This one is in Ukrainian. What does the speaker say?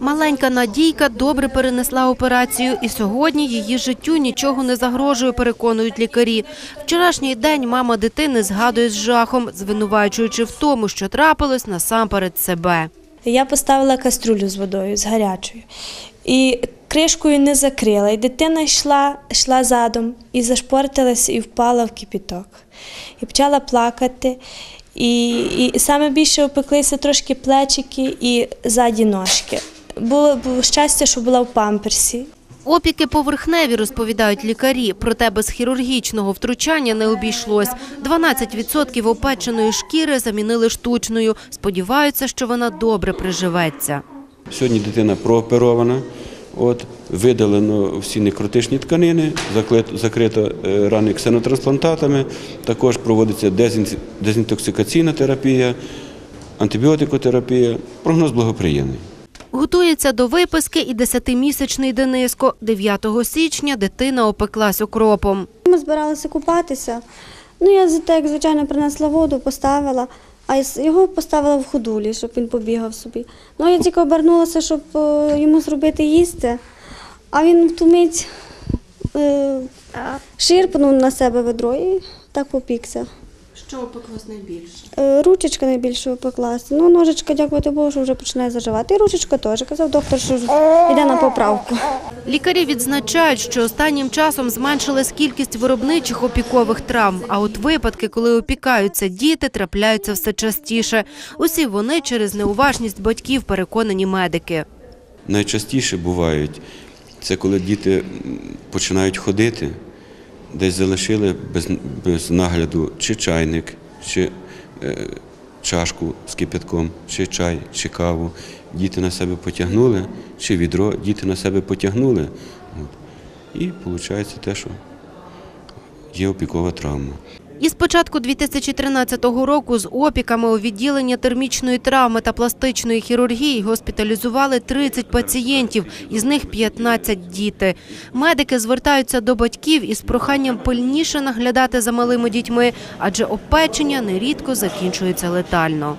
Маленька Надійка добре перенесла операцію, і сьогодні її життю нічого не загрожує, переконують лікарі. Вчорашній день мама дитини згадує з жахом, звинувачуючи в тому, що трапилось насамперед себе. Я поставила каструлю з водою, з гарячою. І кришкою не закрила. І дитина йшла, йшла задом, і зашпортилася, і впала в кипіток. І почала плакати. І, і саме більше опеклися трошки плечики і ззаді ножки. Було, щастя, що була в памперсі. Опіки поверхневі, розповідають лікарі, проте без хірургічного втручання не обійшлось. 12% опеченої шкіри замінили штучною. Сподіваються, що вона добре приживеться. Сьогодні дитина прооперована, от, видалено всі некротичні тканини, закрито е, рани ксенотрансплантатами, також проводиться дезін- дезінтоксикаційна терапія, антибіотикотерапія. Прогноз благоприємний. Готується до виписки і 10-місячний Дениско. 9 січня дитина опеклась окропом. Ми збиралися купатися. Ну, я за- так, звичайно, принесла воду, поставила, а його поставила в ходулі, щоб він побігав собі. Ну, я тільки обернулася, щоб е, йому зробити їсти, а він в ту мить е, ширпнув на себе ведро і так попікся. Що опеклось найбільше? Е, ручечка найбільше опеклася. Ну, ножичка, дякувати Богу, що вже починає заживати. І ручечка теж. Казав доктор, що йде на поправку. Лікарі відзначають, що останнім часом зменшилась кількість виробничих опікових травм. А от випадки, коли опікаються діти, трапляються все частіше. Усі вони через неуважність батьків, переконані медики. Найчастіше бувають це коли діти починають ходити, десь залишили без, без нагляду чи чайник, чи е, чашку з кипятком, чи чай, чи каву. Діти на себе потягнули, чи відро, діти на себе потягнули. От. І виходить те, що є опікова травма. І з початку 2013 року з опіками у відділення термічної травми та пластичної хірургії госпіталізували 30 пацієнтів, із них 15 діти. Медики звертаються до батьків із проханням пильніше наглядати за малими дітьми, адже опечення нерідко закінчується летально.